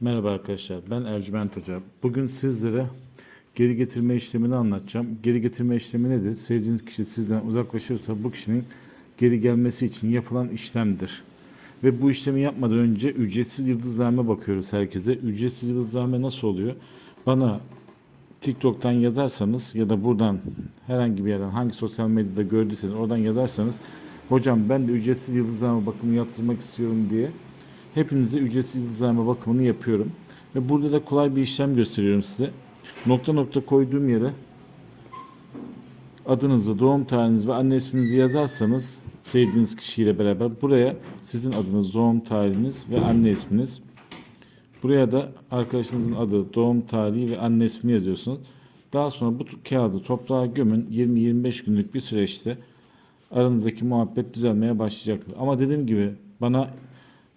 Merhaba arkadaşlar. Ben Ercüment Hoca. Bugün sizlere geri getirme işlemini anlatacağım. Geri getirme işlemi nedir? Sevdiğiniz kişi sizden uzaklaşırsa bu kişinin geri gelmesi için yapılan işlemdir. Ve bu işlemi yapmadan önce ücretsiz yıldızname bakıyoruz herkese. Ücretsiz yıldızname nasıl oluyor? Bana TikTok'tan yazarsanız ya da buradan herhangi bir yerden hangi sosyal medyada gördüyseniz oradan yazarsanız hocam ben de ücretsiz yıldızname bakımı yaptırmak istiyorum diye hepinize ücretsiz yıldızname bakımını yapıyorum. Ve burada da kolay bir işlem gösteriyorum size. Nokta nokta koyduğum yere adınızı, doğum tarihinizi ve anne isminizi yazarsanız sevdiğiniz kişiyle beraber buraya sizin adınız, doğum tarihiniz ve anne isminiz. Buraya da arkadaşınızın adı, doğum tarihi ve anne ismini yazıyorsunuz. Daha sonra bu kağıdı toprağa gömün 20-25 günlük bir süreçte aranızdaki muhabbet düzelmeye başlayacaktır. Ama dediğim gibi bana